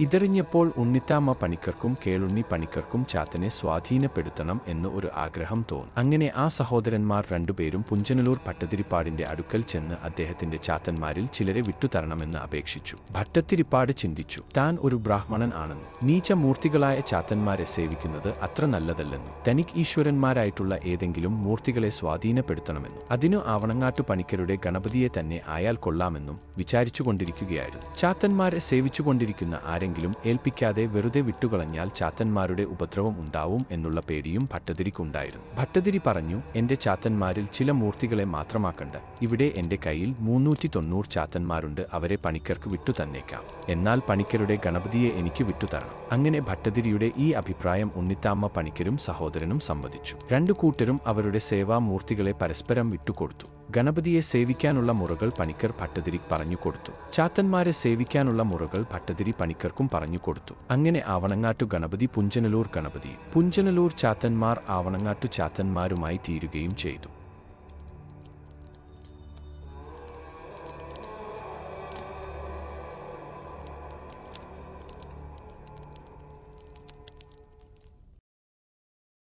ഇതറിഞ്ഞപ്പോൾ ഉണ്ണിത്താമ പണിക്കർക്കും കേളുണ്ണി പണിക്കർക്കും ചാത്തനെ സ്വാധീനപ്പെടുത്തണം എന്ന് ഒരു ആഗ്രഹം തോന്നി. അങ്ങനെ ആ സഹോദരന്മാർ രണ്ടുപേരും പുഞ്ചനലൂർ ഭട്ടതിരിപ്പാടിന്റെ അടുക്കൽ ചെന്ന് അദ്ദേഹത്തിന്റെ ചാത്തന്മാരിൽ ചിലരെ വിട്ടുതരണമെന്ന് അപേക്ഷിച്ചു. ഭട്ടത്തിരിപ്പാട് ചിന്തിച്ചു താൻ ഒരു ബ്രാഹ്മണൻ ആണെന്ന്. നീചമൂർത്തികളായ ചാത്തന്മാരെ സേവിക്കുന്നത് അത്ര നല്ലതല്ലെന്നും തനിക്ക് ഈശ്വരന്മാരായിട്ടുള്ള ഏതെങ്കിലും മൂർത്തികളെ സ്വാധീനപ്പെടുത്തണമെന്നും അതിനു ആവണങ്ങാട്ടു പണിക്കരുടെ ഗണപതിയെ തന്നെ ആയാൽ കൊള്ളാമെന്നും വിചാരിച്ചുകൊണ്ടിരിക്കുകയായിരുന്നു. ചാത്തന്മാരെ സേവിച്ചുകൊണ്ടിരിക്കുന്ന ആരെങ്കിലും ഏൽപ്പിക്കാതെ വെറുതെ വിട്ടുകളഞ്ഞാൽ ചാത്തന്മാരുടെ ഉപദ്രവം ഉണ്ടാവും എന്നുള്ള പേടിയും ഭട്ടതിരിക്കുണ്ടായിരുന്നു. ഭട്ടതിരി പറഞ്ഞു എന്റെ ചാത്തന്മാരിൽ ചില മൂർത്തികളെ മാത്രമാക്കണ്ട. ഇവിടെ എന്റെ കയ്യിൽ മുന്നൂറ്റി തൊണ്ണൂറ് ചാത്തന്മാരുണ്ട്. അവരെ പണിക്കർക്ക് വിട്ടു തന്നേക്കാം. എന്നാൽ പണിക്കരുടെ ഗണപതിയെ എനിക്ക് വിട്ടുതരണം അങ്ങനെ ഭട്ടതിരിയുടെ ഈ അഭിപ്രായം ഉണ്ണിത്താമ്മ പണിക്കരും സഹോദരനും സമ്മതിച്ചു. രണ്ടു കൂട്ടരും അവരുടെ സേവാമൂർത്തികളെ പരസ്പരം വിട്ടുകൊടുത്തു. ഗണപതിയെ സേവിക്കാനുള്ള മുറകൾ പണിക്കർ ഭട്ടതിരി പറഞ്ഞു കൊടുത്തു. ചാത്തന്മാരെ സേവിക്കാനുള്ള മുറകൾ ഭട്ടതിരി പണിക്കർക്കും പറഞ്ഞു കൊടുത്തു. അങ്ങനെ ആവണങ്ങാട്ടു ഗണപതി പുഞ്ചനലൂർ ഗണപതി. പുഞ്ചനലൂർ ചാത്തന്മാർ ആവണങ്ങാട്ടു ചാത്തന്മാരുമായി തീരുകയും ചെയ്തു.